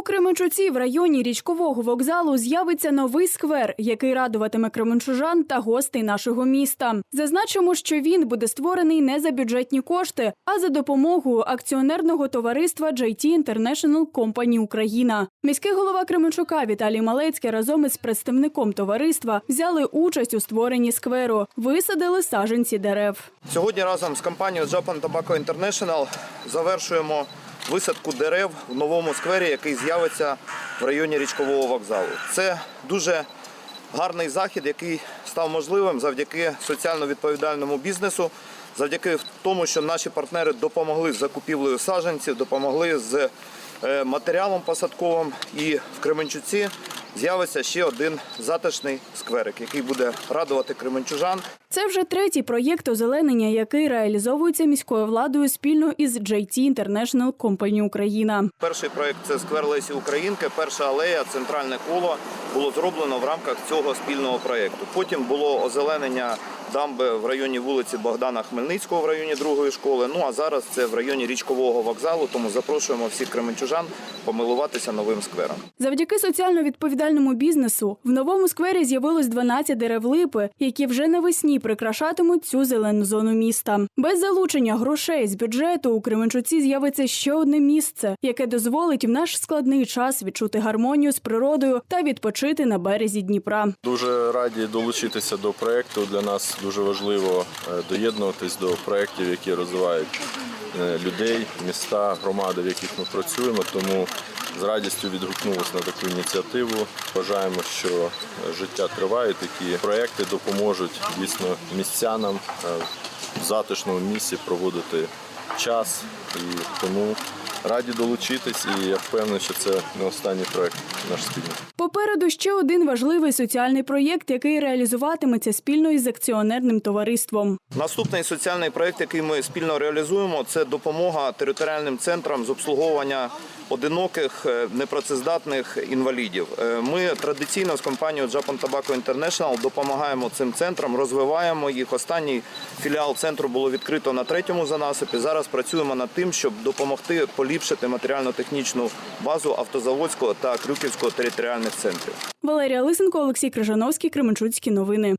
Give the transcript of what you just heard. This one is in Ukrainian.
У Кременчуці в районі річкового вокзалу з'явиться новий сквер, який радуватиме кременчужан та гостей нашого міста. Зазначимо, що він буде створений не за бюджетні кошти, а за допомогою акціонерного товариства JT International Company Україна. Міський голова Кременчука Віталій Малецький разом із представником товариства взяли участь у створенні скверу, висадили саженці дерев. Сьогодні разом з компанією Japan Tobacco International завершуємо висадку дерев в новому сквері, який з'явиться в районі річкового вокзалу. Це дуже гарний захід, який став можливим завдяки соціально відповідальному бізнесу, завдяки тому, що наші партнери допомогли з закупівлею саджанців, допомогли з е, матеріалом посадковим. І в Кременчуці з'явиться ще один затишний скверик, який буде радувати кременчужан. Це вже третій проєкт озеленення, який реалізовується міською владою спільно із JT International Company Україна. Перший проект це сквер Лесі Українки. Перша алея, центральне коло було зроблено в рамках цього спільного проєкту. Потім було озеленення дамби в районі вулиці Богдана Хмельницького в районі другої школи. Ну а зараз це в районі річкового вокзалу. Тому запрошуємо всіх кременчужан помилуватися новим сквером. Завдяки соціально відповідальному бізнесу в новому сквері з'явилось 12 дерев липи, які вже навесні прикрашатимуть цю зелену зону міста. Без залучення грошей з бюджету у Кременчуці з'явиться ще одне місце, яке дозволить в наш складний час відчути гармонію з природою та відпочити на березі Дніпра. Дуже раді долучитися до проєкту. Для нас дуже важливо е, доєднуватись до проєктів, які розвивають е, людей, міста, громади, в яких ми працюємо. Тому з радістю відгукнулися на таку ініціативу. Вважаємо, що життя триває. Такі проєкти допоможуть дійсно містянам е, в затишному місці проводити час. І тому раді долучитись. І я впевнений, що це не останній проєкт наш спільний. Попереду ще один важливий соціальний проєкт, який реалізуватиметься спільно із акціонерним товариством. Наступний соціальний проект, який ми спільно реалізуємо, це допомога територіальним центрам з обслуговування одиноких е, непрацездатних інвалідів. Е, Ми традиційно з компанією Japan Tobacco International допомагаємо цим центрам, розвиваємо їх. Останній філіал центру було відкрито на третьому занасипі. Зараз працюємо над тим, щоб допомогти поліпшити матеріально-технічну базу автозаводського та крюківського територіальних центрів. Валерія Лисенко, Олексій Крижановський, Кременчуцькі новини.